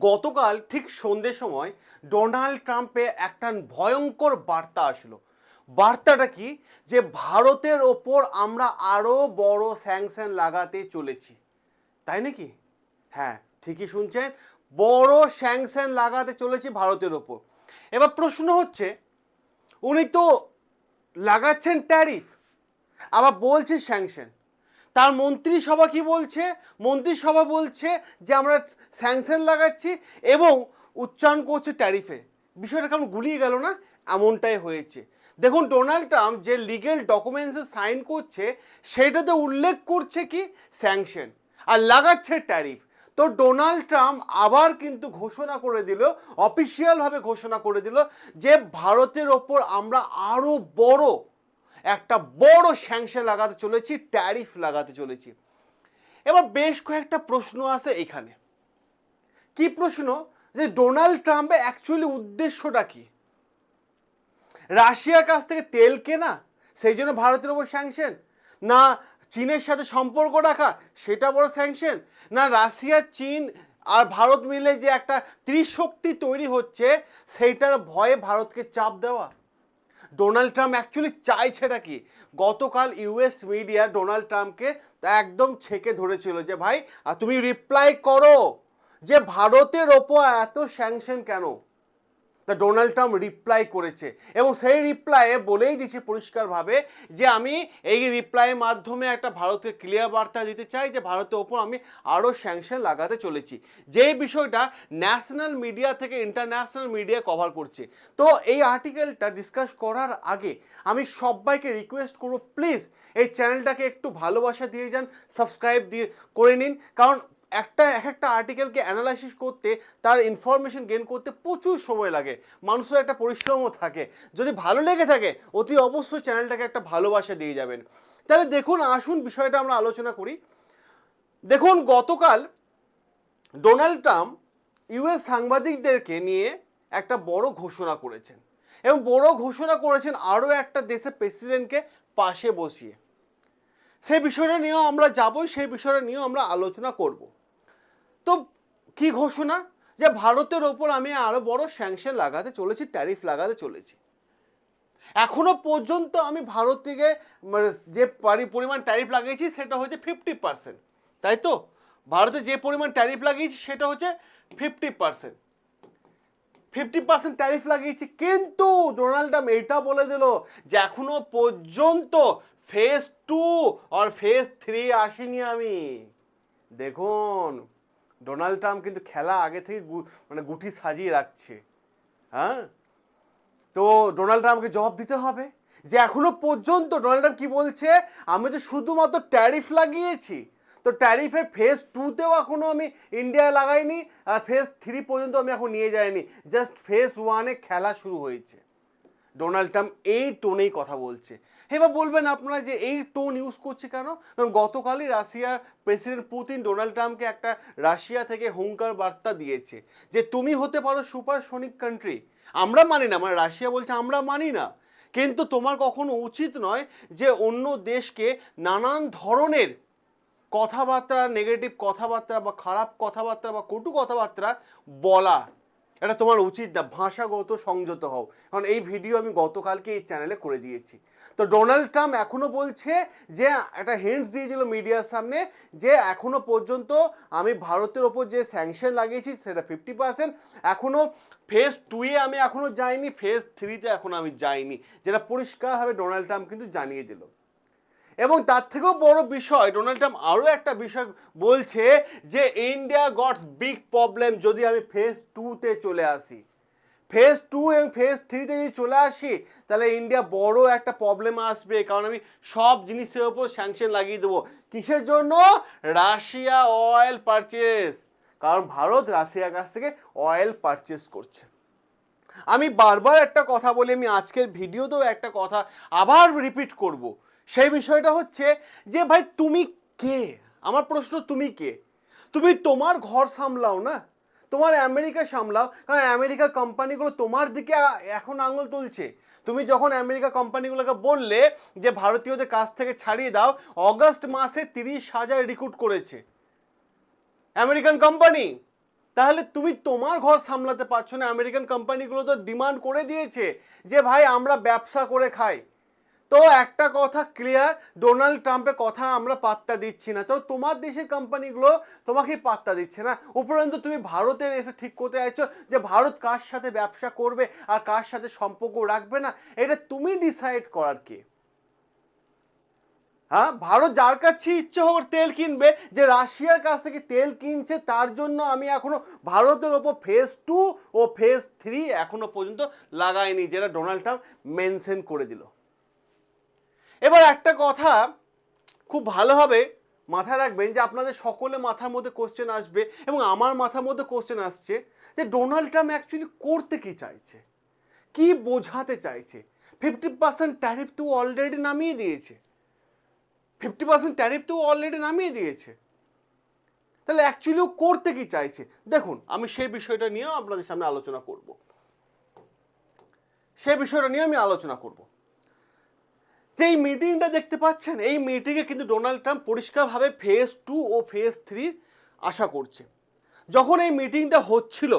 গতকাল ঠিক সন্ধ্যের সময় ডোনাল্ড ট্রাম্পে একটা ভয়ঙ্কর বার্তা আসলো। বার্তাটা কি? যে ভারতের ওপর আমরা আরও বড় স্যাংশন লাগাতে চলেছি। তাই নাকি? হ্যাঁ ঠিকই শুনছেন। বড় স্যাংশন লাগাতে চলেছি ভারতের ওপর। এবার প্রশ্ন হচ্ছে, উনি তো লাগাচ্ছেন ট্যারিফ, আবার বলছে স্যাংশন। তার মন্ত্রিসভা কি বলছে? মন্ত্রিসভা বলছে যে আমরা স্যাংশন লাগাচ্ছি এবং উচ্চারণ করছে ট্যারিফে। বিষয়টা কেমন গুলিয়ে গেল না? এমনটাই হয়েছে। দেখুন, ডোনাল্ড ট্রাম্প যে লিগেল ডকুমেন্টসে সাইন করছে, সেটাতে উল্লেখ করছে কি? স্যাংশন। আর লাগাচ্ছে ট্যারিফ। তো ডোনাল্ড ট্রাম্প আবার কিন্তু ঘোষণা করে দিল, অফিসিয়ালভাবে ঘোষণা করে দিল যে ভারতের ওপর আমরা আরও বড় একটা বড় স্যাংশন লাগাতে চলেছি ট্যারিফ লাগাতে চলেছি। এবার বেশ কয়েকটা প্রশ্ন আছে এখানে। কি প্রশ্ন? যে ডোনাল্ড ট্রাম্পের অ্যাকচুয়ালি উদ্দেশ্যটা কি? রাশিয়ার কাছ থেকে তেল কেনা, সেই জন্য ভারতের ওপর স্যাংশন না চীনের সাথে সম্পর্ক রাখা, সেটা বড় স্যাংশন না রাশিয়া, চীন আর ভারত মিলে যে একটা ত্রিশক্তি তৈরি হচ্ছে, সেইটার ভয়ে ভারতকে চাপ দেওয়া? ডোনাল্ড ট্রাম্প অ্যাকচুয়ালি চাইছেটা কি? গতকাল ইউএস মিডিয়া ডোনাল্ড ট্রাম্পকে একদম ছেঁকে ধরেছিল যে, ভাই, আর তুমি রিপ্লাই করো যে, ভারতের ওপর এত স্যাংশন কেন? তা ডোনাল্ড ট্রাম্প রিপ্লাই করেছে। এবং সেই রিপ্লাইয়ে বলেই দিয়েছে পরিষ্কারভাবে যে আমি এই রিপ্লাইয়ের মাধ্যমে একটা ভারতকে ক্লিয়ার বার্তা দিতে চাই যে ভারতের ওপর আমি আরও স্যাংশন লাগাতে চলেছি। যেই বিষয়টা ন্যাশনাল মিডিয়া থেকে ইন্টারন্যাশনাল মিডিয়া কভার করছে। তো এই আর্টিকেলটা ডিসকাস করার আগে আমি সবাইকে রিকোয়েস্ট করব প্লিজ এই চ্যানেলটাকে একটু ভালোবাসা দিয়ে যান সাবস্ক্রাইব দিয়ে করে নিন। কারণ একটা, এক একটা আর্টিকেলকে অ্যানালাইসিস করতে, তার ইনফরমেশন গেন করতে প্রচুর সময় লাগে। মানুষের একটা পরিশ্রমও থাকে। যদি ভালো লেগে থাকে, অতি অবশ্যই চ্যানেলটাকে একটা ভালোবাসা দিয়ে যাবেন। তাহলে দেখুন, আসুন বিষয়টা আমরা আলোচনা করি। দেখুন, গতকাল ডোনাল্ড ট্রাম্প ইউএস সাংবাদিকদেরকে নিয়ে একটা বড় ঘোষণা করেছেন। এবং বড় ঘোষণা করেছেন আরও একটা দেশের প্রেসিডেন্টকে পাশে বসিয়ে। সেই বিষয়টা নিয়েও আমরা যাবই, সেই বিষয়টা নিয়েও আমরা আলোচনা করব। কি ঘোষণা? যে ভারতের ওপর আমি আরও বড় স্যাংশন লাগাতে চলেছি ট্যারিফ লাগাতে চলেছি। এখনও পর্যন্ত আমি ভারত থেকে মানে যে পারি- পরিমাণ ট্যারিফ লাগিয়েছি, সেটা হচ্ছে ফিফটি পার্সেন্ট তাই তো? ভারতে যে পরিমাণ ট্যারিফ লাগিয়েছি, সেটা হচ্ছে fifty percent fifty percent tariff লাগিয়েছি, কিন্তু ডোনাল্ড ট্রাম্প এটা বলে দিল যে এখনও পর্যন্ত ফেজ টু আর ফেজ থ্রি আসিনি আমি। দেখুন ডোনাল্ড ট্রাম্প কিন্তু খেলা আগে থেকে মানে গুটি সাজিয়ে রাখছে। হ্যাঁ? তো ডোনাল্ড ট্রাম্পকে জবাব দিতে হবে যে এখনও পর্যন্ত ডোনাল্ড ট্রাম্প কি বলছে? আমি তো শুধুমাত্র ট্যারিফ লাগিয়েছি। তো ট্যারিফের ফেজ টুতেও এখনও আমি ইন্ডিয়ায় লাগাইনি, আর ফেজ থ্রি পর্যন্ত আমি এখন নিয়ে যাইনি। জাস্ট ফেজ ওয়ানে খেলা শুরু হয়েছে। ডোনাল্ড ট্রাম্প এই টোনেই কথা বলছে। এবার বলবেন আপনারা যে এই টোন ইউজ করছে কেন? কারণ গতকালই রাশিয়ার প্রেসিডেন্ট পুতিন ডোনাল্ড ট্রাম্পকে একটা রাশিয়া থেকে হুঙ্কার বার্তা দিয়েছে যে, তুমি হতে পারো সুপারসনিক কান্ট্রি আমরা মানি না মানে রাশিয়া বলছে, আমরা মানি না। কিন্তু তোমার কখনো উচিত নয় যে অন্য দেশকে নানান ধরনের কথাবার্তা নেগেটিভ কথাবার্তা বা খারাপ কথাবার্তা বা কটু কথাবার্তা বলা। এটা তোমার উচিত না, ভাষাগত সংযত হও। কারণ এই ভিডিও আমি গতকালকে এই চ্যানেলে করে দিয়েছি। তো ডোনাল্ড ট্রাম্প এখনও বলছে যে, একটা হিন্টস দিয়েছিল মিডিয়ার সামনে যে, এখনও পর্যন্ত আমি ভারতের ওপর যে স্যাংশন লাগিয়েছি সেটা ফিফটি পার্সেন্ট এখনও ফেজ টুয়ে আমি এখনও যাইনি ফেজ থ্রিতে এখনও আমি যাইনি। যেটা পরিষ্কারভাবে ডোনাল্ড ট্রাম্প কিন্তু জানিয়ে দিল। এবং তার থেকেও বড় বিষয় ডোনাল্ড ট্রাম্প আরও একটা বিষয় বলছে যে ইন্ডিয়া গটস বিগ প্রবলেম যদি আমি ফেজ টুতে চলে আসি। ফেজ টু এবং ফেজ থ্রিতে যদি চলে আসি, তাহলে ইন্ডিয়া বড় একটা প্রবলেম আসবে, কারণ আমি সব জিনিসের ওপর স্যাংশন লাগিয়ে দেবো। কিসের জন্য? রাশিয়া অয়েল পারচেস কারণ ভারত রাশিয়ার কাছ থেকে অয়েল পারচেস করছে। আমি বারবার একটা কথা বলি, আমি আজকের ভিডিওতেও একটা কথা আবার রিপিট করব। সেই বিষয়টা হচ্ছে যে, ভাই, তুমি কে? আমার প্রশ্ন, তুমি কে? তুমি তোমার ঘর সামলাও না? তোমার আমেরিকা সামলাও? কারণ আমেরিকা কোম্পানিগুলো তোমার দিকে এখন আঙুল তুলছে। তুমি যখন আমেরিকা কোম্পানিগুলোকে বললে যে, ভারতীয়দের কাছ থেকে ছাড়িয়ে দাও, অগস্ট মাসে তিরিশ হাজার রিক্রুট করেছে। আমেরিকান কোম্পানি, তাহলে তুমি তোমার ঘর সামলাতে পারছ না। আমেরিকান কোম্পানিগুলো তো ডিমান্ড করে দিয়েছে যে, ভাই, আমরা ব্যবসা করে খাই। তো একটা কথা ক্লিয়ার ডোনাল্ড ট্রাম্পের কথা আমরা পাত্তা দিচ্ছি না। তো তোমার দেশের কোম্পানিগুলো তোমাকে পাত্তা দিচ্ছে না। উপরন্ত তুমি ভারতের এসে ঠিক করতে চাইছো যে ভারত কার সাথে ব্যবসা করবে আর কার সাথে সম্পর্ক রাখবে না। এটা তুমি ডিসাইড করার কে? হ্যাঁ ভারত যার কাছে ইচ্ছে হোক তেল কিনবে, যে রাশিয়ার কাছ থেকে তেল কিনছে, তার জন্য আমি এখনও ভারতের ওপর ফেজ টু ও ফেজ থ্রি এখনও পর্যন্ত লাগাইনি, যেটা ডোনাল্ড ট্রাম্প মেনশন করে দিল। এবার একটা কথা খুব ভালোভাবে মাথায় রাখবেন যে আপনাদের সকলে মাথার মধ্যে কোশ্চেন আসবে এবং আমার মাথার মধ্যে কোশ্চেন আসছে যে ডোনাল্ড ট্রাম্প অ্যাকচুয়ালি করতে কি চাইছে? কি বোঝাতে চাইছে? ফিফটি পার্সেন্ট ট্যারিফ তো অলরেডি নামিয়ে দিয়েছে। ফিফটি পার্সেন্ট ট্যারিফ তো অলরেডি নামিয়ে দিয়েছে। তাহলে অ্যাকচুয়ালি ও করতে কি চাইছে? দেখুন, আমি সেই বিষয়টা নিয়েও আপনাদের সামনে আলোচনা করব। সেই বিষয়টা নিয়ে আমি আলোচনা করব। যে এই মিটিংটা দেখতে পাচ্ছেন, এই মিটিংয়ে কিন্তু ডোনাল্ড ট্রাম্প পরিষ্কারভাবে ফেজ টু ও ফেজ থ্রি আশা করছে। যখন এই মিটিংটা হচ্ছিল,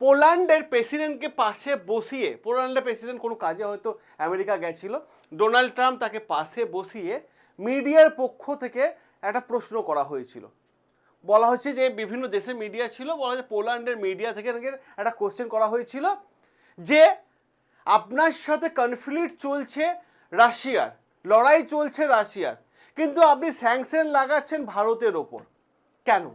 পোল্যান্ডের প্রেসিডেন্টকে পাশে বসিয়ে, পোল্যান্ডের প্রেসিডেন্ট কোনো কাজে হয়তো আমেরিকা গেছিল ডোনাল্ড ট্রাম্প তাকে পাশে বসিয়ে মিডিয়ার পক্ষ থেকে একটা প্রশ্ন করা হয়েছিল। বলা হচ্ছে যে বিভিন্ন দেশের মিডিয়া ছিল, বলা হচ্ছে পোল্যান্ডের মিডিয়া থেকে নাকি একটা কোশ্চেন করা হয়েছিল যে আপনার সাথে কনফ্লিক্ট চলছে রাশিয়ার। লড়াই চলছে রাশিয়ার। কিন্তু আপনি স্যাংশন লাগাচ্ছেন ভারতের ওপর। কেন?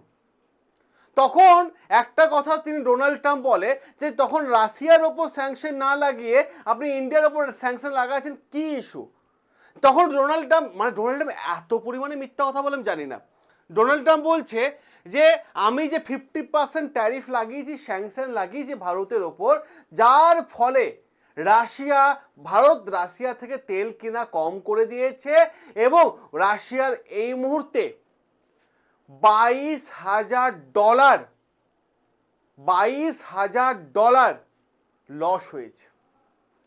তখন একটা কথা তিনি ডোনাল্ড ট্রাম্প বলে যে, তখন রাশিয়ার ওপর স্যাংশন না লাগিয়ে আপনি ইন্ডিয়ার ওপর স্যাংশন লাগাচ্ছেন কি ইস্যু? তখন ডোনাল্ড ট্রাম্প মানে ডোনাল্ড ট্রাম্প এত পরিমাণে মিথ্যা কথা বলে আমি জানি না। ডোনাল্ড ট্রাম্প বলছে যে, আমি যে ফিফটি পার্সেন্ট ট্যারিফ লাগিয়েছি, স্যাংশন লাগিয়েছি ভারতের ওপর, যার ফলে রাশিয়া, ভারত রাশিয়া থেকে তেল কেনা কম করে দিয়েছে এবং রাশিয়ার এই মুহূর্তে বাইশ হাজার ডলার, বাইশ হাজার ডলার লস হয়েছে।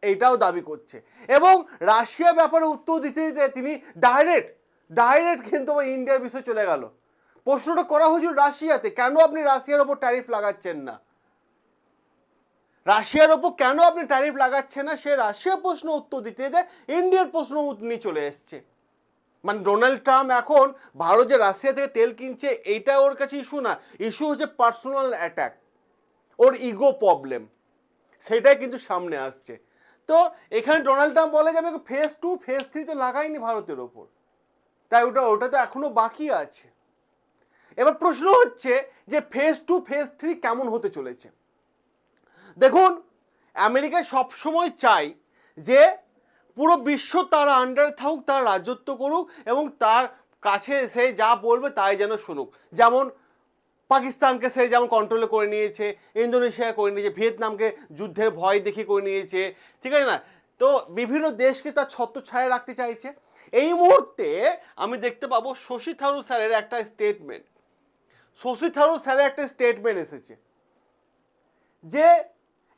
এইটাও দাবি করছে। এবং রাশিয়া ব্যাপারে উত্তর দিতে দিতে তিনি ডাইরেক্ট ডাইরেক্ট কিন্তু আবার ইন্ডিয়ার বিষয়ে চলে গেল। প্রশ্নটা করা হয়েছিল রাশিয়াতে, কেন আপনি রাশিয়ার ওপর ট্যারিফ লাগাচ্ছেন না? রাশিয়ার ওপর কেন আপনি ট্যারিফ লাগাচ্ছেন না? সে রাশিয়া প্রশ্ন উত্তর দিতে দিতে ইন্ডিয়ার প্রশ্ন নিয়ে চলে এসছে। মানে ডোনাল্ড ট্রাম্প এখন ভারত যে রাশিয়া থেকে তেল কিনছে, এইটা ওর কাছে ইস্যু না। ইস্যু হচ্ছে পার্সোনাল অ্যাটাক ওর ইগো প্রবলেম সেটাই কিন্তু সামনে আসছে। তো এখানে ডোনাল্ড ট্রাম্প বলে যে, আমি ফেজ টু ফেজ থ্রি তো লাগাইনি ভারতের ওপর। তাই ওটা ওটা তো এখনও বাকি আছে। এবার প্রশ্ন হচ্ছে যে ফেজ টু ফেজ থ্রি কেমন হতে চলেছে? দেখুন, আমেরিকা সবসময় চায় যে পুরো বিশ্ব তার আন্ডারে থাকুক, তার রাজত্ব করুক এবং তার কাছে সে যা বলবে তাই যেন শুনুক। যেমন পাকিস্তানকে সে যেমন কন্ট্রোলে করে নিয়েছে ইন্দোনেশিয়া করে নিয়েছে, ভিয়েতনামকে যুদ্ধের ভয় দেখিয়ে করে নিয়েছে, ঠিক আছে না? তো বিভিন্ন দেশকে তার ছত্রছায়া রাখতে চাইছে। এই মুহূর্তে আমি দেখতে পাবো শশী থারুর স্যারের একটা স্টেটমেন্ট শশী থারুর স্যারের একটা স্টেটমেন্ট এসেছে যে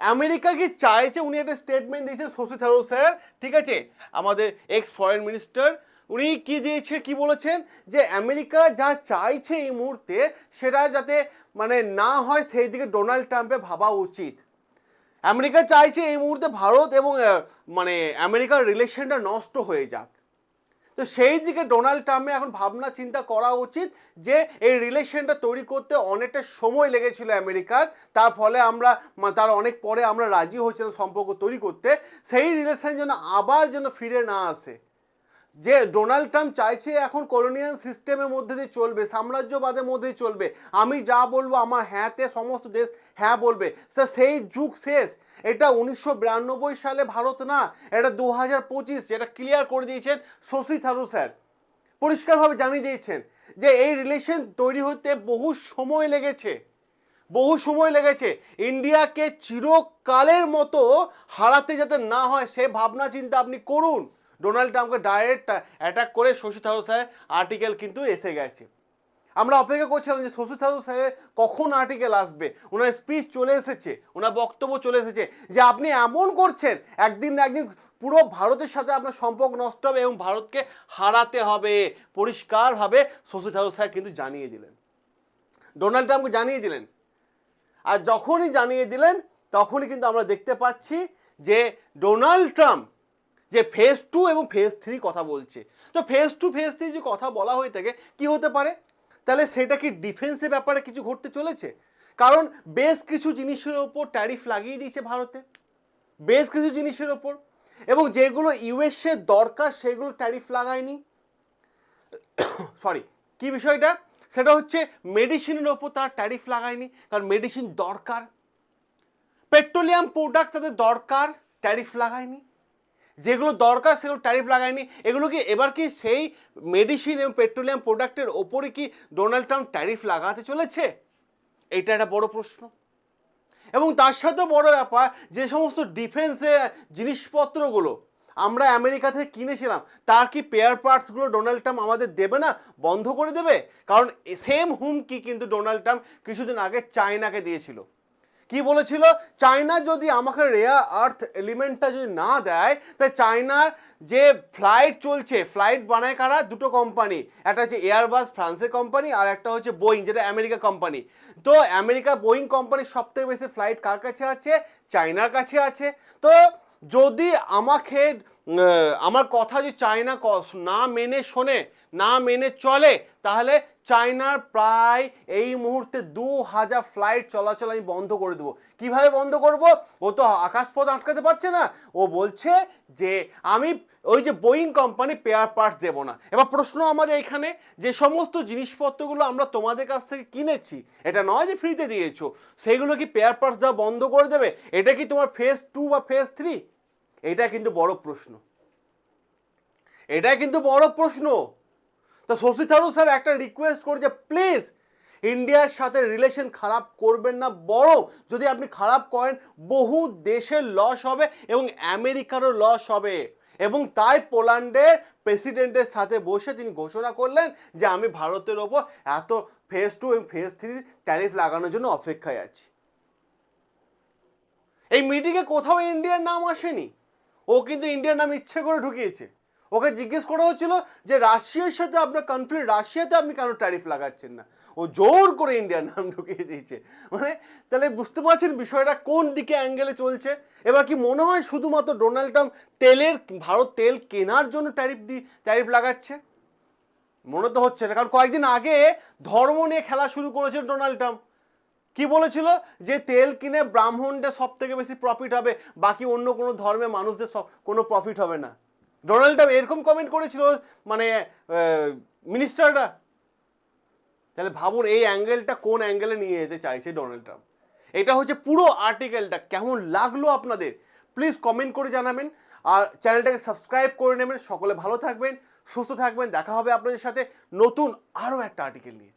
আমেরিকা কি চাইছে উনি একটা স্টেটমেন্ট দিয়েছেন, শশী থারুর স্যার? ঠিক আছে? আমাদের এক্স ফরেন মিনিস্টার উনি কি দিয়েছে, কি বলেছেন? যে আমেরিকা যা চাইছে এই মুহূর্তে সেটা যাতে মানে না হয়, সেই দিকে ডোনাল্ড ট্রাম্পে ভাবা উচিত। আমেরিকা চাইছে এই মুহূর্তে ভারত এবং মানে আমেরিকার রিলেশনটা নষ্ট হয়ে যাক। তো সেই দিকে ডোনাল্ড ট্রাম্পের এখন ভাবনা চিন্তা করা উচিত যে এই রিলেশনটা তৈরি করতে অনেকটা সময় লেগেছিল আমেরিকার। তার ফলে আমরা তার অনেক পরে আমরা রাজি হয়েছিলাম সম্পর্ক তৈরি করতে। সেই রিলেশন যেন আবার যেন ফিরে না আসে। যে ডোনাল্ড ট্রাম্প চাইছে এখন কলোনিয়াল সিস্টেমের মধ্যে দিয়ে চলবে, সাম্রাজ্যবাদের মধ্যেই চলবে। আমি যা বলব আমার হ্যাঁতে সমস্ত দেশ হ্যাঁ বলবে। স্যার, সেই যুগ শেষ। এটা উনিশশো বিরানব্বই সালে ভারত না, এটা দু হাজার পঁচিশ, যেটা ক্লিয়ার করে দিয়েছেন শশী থারুর স্যার। পরিষ্কারভাবে জানিয়ে দিয়েছেন যে এই রিলেশন তৈরি হতে বহু সময় লেগেছে। বহু সময় লেগেছে। ইন্ডিয়াকে চিরকালের মতো হারাতে যাতে না হয়, সে ভাবনা চিন্তা আপনি করুন। ডোনাল্ড ট্রাম্পকে ডাইরেক্ট অ্যাটাক করে শশী থারুর স্যার আর্টিকেল কিন্তু এসে গেছে। আমরা অপেক্ষা করছিলাম যে শশী থারুর স্যারের কখন আর্টিকেল আসবে, ওনার স্পিচ চলে এসেছে, ওনার বক্তব্য চলে এসেছে, যে আপনি এমন করছেন, একদিন না একদিন পুরো ভারতের সাথে আপনার সম্পর্ক নষ্ট হবে এবং ভারতকে হারাতে হবে। পরিষ্কারভাবে শশী থারুর স্যার কিন্তু জানিয়ে দিলেন। ডোনাল্ড ট্রাম্পকে জানিয়ে দিলেন। আর যখনই জানিয়ে দিলেন, তখনই কিন্তু আমরা দেখতে পাচ্ছি যে ডোনাল্ড ট্রাম্প যে ফেজ টু এবং ফেজ থ্রি কথা বলছে। তো ফেজ টু ফেজ থ্রি যে কথা বলা হয়ে থাকে, কি হতে পারে? তাহলে সেটা কি ডিফেন্সের ব্যাপারে কিছু ঘটতে চলেছে? কারণ বেশ কিছু জিনিসের ওপর ট্যারিফ লাগিয়ে দিয়েছে ভারতে। বেশ কিছু জিনিসের ওপর। এবং যেগুলো ইউএসএ দরকার, সেগুলো ট্যারিফ লাগায়নি। সরি কি বিষয়টা? সেটা হচ্ছে মেডিসিনের ওপর তারা ট্যারিফ লাগায়নি, কারণ মেডিসিন দরকার। পেট্রোলিয়াম প্রোডাক্ট তাদের দরকার ট্যারিফ লাগায়নি। যেগুলো দরকার সেগুলো ট্যারিফ লাগায়নি। এগুলো কি এবার কি সেই মেডিসিন এবং পেট্রোলিয়াম প্রোডাক্টের ওপরে কি ডোনাল্ড ট্রাম্প ট্যারিফ লাগাতে চলেছে? এটা একটা বড় প্রশ্ন। এবং তার সাথেও বড় ব্যাপার, যে সমস্ত ডিফেন্সের জিনিসপত্রগুলো আমরা আমেরিকা থেকে কিনেছিলাম, তার কি পেয়ার পার্টসগুলো ডোনাল্ড ট্রাম্প আমাদের দেবে না? বন্ধ করে দেবে? কারণ সেম হুমকি কিন্তু ডোনাল্ড ট্রাম্প কিছুদিন আগে চায়নাকে দিয়েছিল। কি বলেছিল? চায়না যদি আমাকে রেয়ার আর্থ এলিমেন্টটা যদি না দেয় তাই চায়নার যে ফ্লাইট চলছে, ফ্লাইট বানায় কারা? দুটো কোম্পানি। একটা হচ্ছে এয়ারবাস ফ্রান্সের কোম্পানি, আর একটা হচ্ছে বোয়িং যেটা আমেরিকা কোম্পানি। তো আমেরিকা বোয়িং কোম্পানির সবথেকে বেশি ফ্লাইট কার কাছে আছে? চায়নার কাছে আছে। তো যদি আমাকে আমার কথা যদি চায়না না মেনে শোনে, না মেনে চলে, তাহলে চায়নার প্রায় এই মুহূর্তে দু হাজার ফ্লাইট চলাচল আমি বন্ধ করে দেবো। কীভাবে বন্ধ করব? ও তো আকাশপথ আটকাতে পারছে না। ও বলছে যে, আমি ওই যে বোয়িং কোম্পানি পেয়ার পার্টস দেবো না। এবার প্রশ্ন আমাদের এখানে, যে সমস্ত জিনিসপত্রগুলো আমরা তোমাদের কাছ থেকে কিনেছি, এটা নয় যে ফ্রিতে দিয়েছ সেইগুলো কি পেয়ার পার্টস দেওয়া বন্ধ করে দেবে? এটা কি তোমার ফেজ টু বা ফেজ থ্রি এটা কিন্তু বড় প্রশ্ন। এটা কিন্তু বড় প্রশ্ন। তো শশী থারুর স্যার একটা রিকোয়েস্ট করছে প্লিজ ইন্ডিয়ার সাথে রিলেশন খারাপ করবেন না বড় যদি আপনি খারাপ করেন, বহু দেশের লস হবে এবং আমেরিকারও লস হবে। এবং তাই পোল্যান্ডের প্রেসিডেন্টের সাথে বসে তিনি ঘোষণা করলেন যে আমি ভারতের ওপর এত ফেজ টু এবং ফেজ থ্রি ট্যারিফ লাগানোর জন্য অপেক্ষায় আছি। এই মিটিংয়ে কোথাও ইন্ডিয়ার নাম আসেনি। ও কিন্তু ইন্ডিয়ার নাম ইচ্ছে করে ঢুকিয়েছে। ওকে জিজ্ঞেস করা হচ্ছিল যে রাশিয়ার সাথে আপনার কনফ্লিক্ট রাশিয়াতে আপনি কেন ট্যারিফ লাগাচ্ছেন না? ও জোর করে ইন্ডিয়ার নাম ঢুকিয়ে দিয়েছে। মানে তাহলে বুঝতে পারছেন বিষয়টা কোন দিকে অ্যাঙ্গেলে চলছে? এবার কি মনে হয় শুধুমাত্র ডোনাল্ড ট্রাম্প তেলের, ভারত তেল কেনার জন্য ট্যারিফ দি ট্যারিফ লাগাচ্ছে? মনে তো হচ্ছে না। কারণ কয়েকদিন আগে ধর্ম নিয়ে খেলা শুরু করেছিল ডোনাল্ড ট্রাম্প কি বলেছিল? যে তেল কিনে ব্রাহ্মণদের সব থেকে বেশি প্রফিট হবে, বাকি অন্য কোনো ধর্মের মানুষদের সব, কোনো প্রফিট হবে না। ডোনাল্ড ট্রাম্প এরকম কমেন্ট করেছিল মানে মিনিস্টাররা তাহলে ভাবুন, এই অ্যাঙ্গেলটা কোন অ্যাঙ্গেলে নিয়ে যেতে চাইছে ডোনাল্ড ট্রাম্প? এটা হচ্ছে পুরো আর্টিকেলটা কেমন লাগল আপনাদের? প্লিজ কমেন্ট করে জানাবেন। আর চ্যানেলটাকে সাবস্ক্রাইব করে নেবেন। সকলে ভালো থাকবেন, সুস্থ থাকবেন। দেখা হবে আপনাদের সাথে নতুন আরও একটা আর্টিকেল নিয়ে।